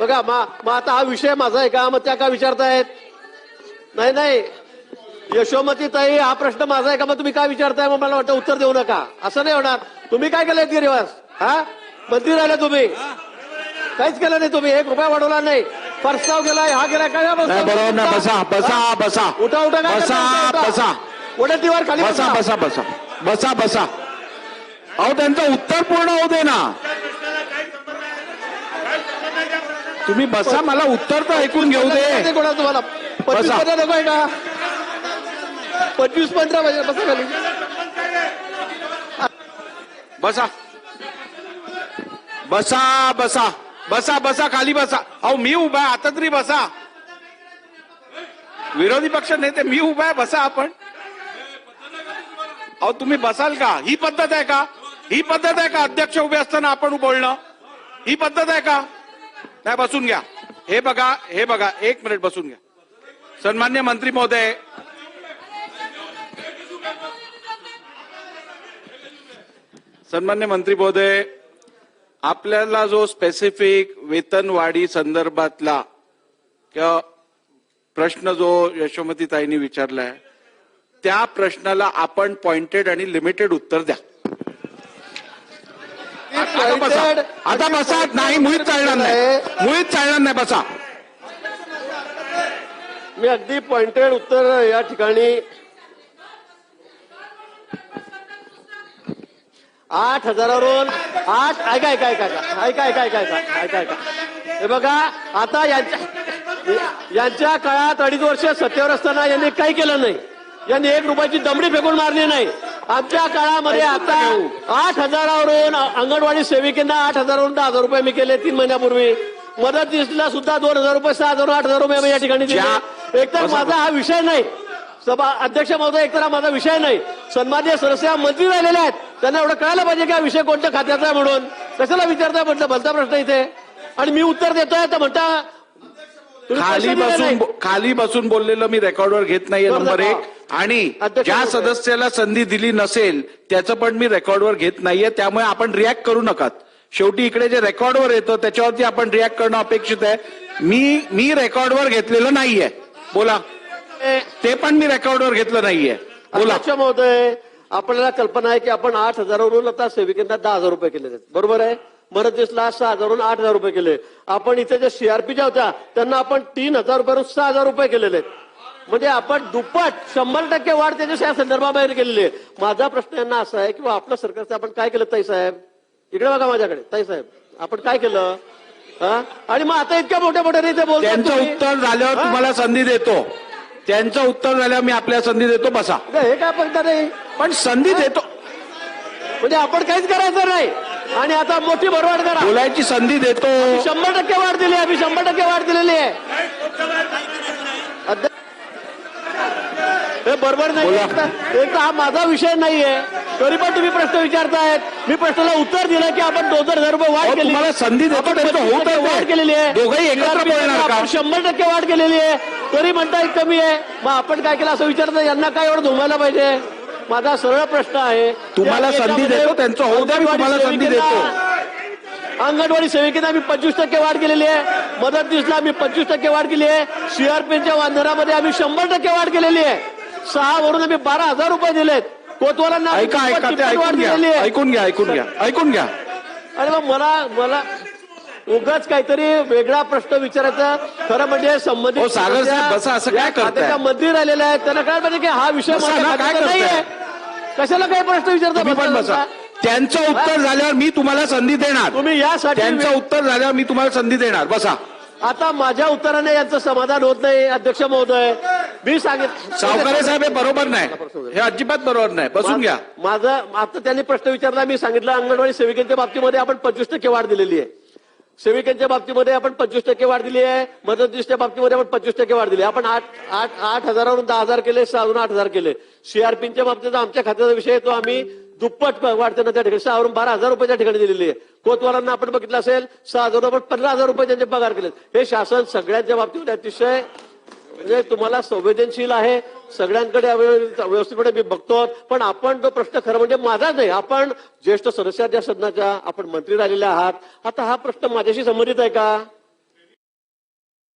बघा मा- मग आता हा विषय माझा आहे का? मग त्या का विचारतायत? नाही नाही. यशोमती ताई हा प्रश्न माझा आहे का? मग तुम्ही काय विचारताय? मग मला वाटतं उत्तर देऊ नका. असं नाही होणार. तुम्ही काय केलंय गिरिवास? हा? मंत्री राहिले तुम्ही. काहीच केलं नाही तुम्ही. एक रुपया वाढवला नाही. प्रस्ताव गेलाय हा गेलाय. काय बसा बसा बसा. उठा उठा काय बसा. बसा. उडतीवर खाली बसा. बसा बसा. बसा बसा. अहो त्यांचं उत्तर पूर्ण होऊ दे ना. तुम्ही बसा मला उत्तर तर ऐकून घेऊ दे. कोणा तुम्हाला. पंचवीस. पंधरा नको आहे का पंचवीस पंधरा पाहिजे बसा खाली. बसा. बसा बसा. बसा बसा खाली बसा. अहो मी उभा आहे आता तरी बसा. विरोधी पक्ष नेते मी उभा आहे बसा आपण. अहो तुम्ही बसाल का? ही पद्धत आहे का? ही पद्धत आहे का? अध्यक्ष उभे असताना आपण बोलणं. ही पद्धत आहे का? नाही बसून घ्या. हे बघा हे बघा एक मिनिट बसून घ्या. सन्मान्य मंत्री महोदय. सन्मान्य मंत्री महोदय आपल्याला जो स्पेसिफिक वेतनवाढी संदर्भातला किंवा प्रश्न जो यशोमती ताईंनी विचारलाय त्या प्रश्नाला आपण पॉइंटेड आणि लिमिटेड उत्तर द्या. आता बसा. आता बसा. नाही मुळीच चालणार नाही. मुळीच चालणार नाही बसा. मी अगदी पॉइंटेड उत्तर या ठिकाणी. आठ हजारावरून आठ ऐका ऐका ऐका. ऐका ऐका ऐका ऐका ऐका ऐका. हे बघा आता यांच्या यांच्या काळात अडीच वर्ष सत्तेवर असताना यांनी काही केलं नाही. यांनी एक रुपयाची दमडी फेकून मारली नाही. आमच्या काळामध्ये आता आठ हजारावरून अंगणवाडी सेविकेंना आठ हजारावरून दहा हजार रुपये मी केले तीन महिन्यापूर्वी. मदतीसला सुद्धा दोन हजार रुपये सहा हजार आठ हजार रुपये मी या ठिकाणी एकतर माझा हा विषय नाही. सभा अध्यक्ष महोदय एकतर माझा विषय नाही. सन्मान्य सदस्य मंत्री राहिलेले आहेत. त्यांना एवढं कळायला पाहिजे की हा विषय कोणत्या खात्याचा म्हणून. कशाला विचारताय म्हटलं? भलता प्रश्न इथे. आणि मी उत्तर देतोय तर म्हणता खाली बसून. खाली बसून बोललेलं मी रेकॉर्डवर घेत नाहीये बरं, नंबर. एक. आणि ज्या. सदस्याला संधी दिली नसेल त्याचं पण मी रेकॉर्डवर घेत नाहीये. त्यामुळे आपण रिॲक्ट करू नकात. शेवटी इकडे जे रेकॉर्डवर येतं त्याच्यावरती आपण रिॲक्ट करणं अपेक्षित आहे. मी मी रेकॉर्डवर घेतलेलं नाहीये. बोला. ते पण मी रेकॉर्डवर घेतलं नाहीये. बोला. महोदय आपल्याला कल्पना आहे की आपण आठ हजारावरून आता सेविकांना दहा हजार रुपये केले बरोबर आहे? मदतीसला सहा हजारवरून आठ हजार रुपये केले. आपण इथे ज्या सीआरपी ज्या होत्या त्यांना आपण तीन हजार रुपयावरून सहा हजार रुपये केलेले आहेत. म्हणजे आपण दुप्पट शंभर टक्के वाढ त्याच्या या संदर्भाबाहेर केलेली आहे. माझा प्रश्न यांना असा आहे की आपलं सरकारचं आपण काय केलं ताई साहेब? इकडे बघा माझ्याकडे. ताई साहेब आपण काय केलं? हा? आणि मग आता इतक्या मोठ्या मोठ्या इथे बोलताय त्यांचं. उत्तर झाल्यावर? तुम्हाला संधी देतो. त्यांचं उत्तर झाल्यावर मी आपल्याला संधी देतो बसा. हे काय पद्धत नाही पण संधी देतो. म्हणजे आपण काहीच करायचं नाही. आणि आता मोठी भरवाड करा. बोलायची संधी देतो. शंभर टक्के वाढ दिली आम्ही शंभर टक्के वाढ दिलेली आहे. हे बरोबर नाही बोला. एक तर एक तर हा माझा विषय नाहीये. तरी पण तुम्ही प्रश्न विचारतायत. मी प्रश्नाला उत्तर दिलं की आपण दोन हजार रुपये वाढ अहो, केली. तुम्हाला संधी देतो, आपण त्यांचं 25 होत आहे ते. वाढ केलेली आहे. दोघंही एकत्र CRP बोलणार का? आपण शंभर टक्के वाढ केलेली आहे. तरी म्हणताय कमी आहे. मग आपण काय केलं असं विचारतं यांना काय एवढं धुमायला पाहिजे? माझा सरळ प्रश्न आहे. तुम्हाला संधी देतो, त्यांचं होऊ द्या, मी तुम्हाला संधी सेविकांना- अंगणवाडी सेविकेला आम्ही पंचवीस टक्के वाढ केलेली आहे. मदतनीसला आम्ही पंचवीस टक्के वाढ केली आहे. सीआरपीच्या वांधनामध्ये आम्ही शंभर टक्के वाढ केलेली आहे. सहा वरून आम्ही बारा हजार रुपये दिलेत. कोतवालांना आम्ही ऐका ऐका ते वाढ ऐकून घ्या. दिलेली आहे. ऐकून घ्या ऐकून घ्या ऐकून घ्या. आणि मग मला मला उगाच काहीतरी वेगळा प्रश्न विचारायचा खरं म्हणजे संबंधित हो, सागर साहेब, बसा, असं काय करताय? मंत्री राहिलेले आहेत. त्यांना काय पाहिजे की हा विषय बसा माझ्या ना, काय करताय? नाहीये. कशाला काही प्रश्न विचारता तुम्ही पण बसा. त्यांचं उत्तर झाल्यावर मी तुम्हाला संधी देणार. तुम्ही यासाठी त्यांचं उत्तर झाल्यावर मी तुम्हाला संधी देणार. बसा. आता माझ्या उत्तराने यांचं समाधान होत नाही अध्यक्ष महोदय. मी सांगितलं सावकारे साहेब हे बरोबर नाही. हे अजिबात बरोबर नाही. बसून घ्या. माझं आता त्यांनी प्रश्न विचारला मी सांगितलं अंगणवाडी सेविकांच्या बाबतीमध्ये आपण पंचवीस टक्के वाढ दिलेली आहे. सेविकांच्या बाबतीमध्ये आपण पंचवीस टक्के वाढ दिली आहे मदतीच्या बाबतीमध्ये आपण पंचवीस टक्के वाढ दिली आपण आठ आठ आठ हजारावरून दहा हजार केले सहावरून आठ हजार केले. सीआरपीच्या बाबतीत आमच्या खात्याचा विषय आहे तो आम्ही दुप्पट वाढ त्यांना त्या ठिकाणी सहावरून बारा हजार रुपये त्या ठिकाणी दिलेली आहे. कोतवालांना आपण बघितलं असेल सहा हजार आपण पंधरा हजार रुपये त्यांचे पगार केले हे शासन सगळ्यांच्या बाबतीमध्ये अतिशय म्हणजे तुम्हाला संवेदनशील आहे सगळ्यांकडे व्यवस्थितपणे मी बघतो पण आपण तो प्रश्न खरं म्हणजे माझाच नाही आपण ज्येष्ठ सदस्य सदनाच्या आपण मंत्री राहिलेले आहात. आता हा प्रश्न माझ्याशी संबंधित आहे का?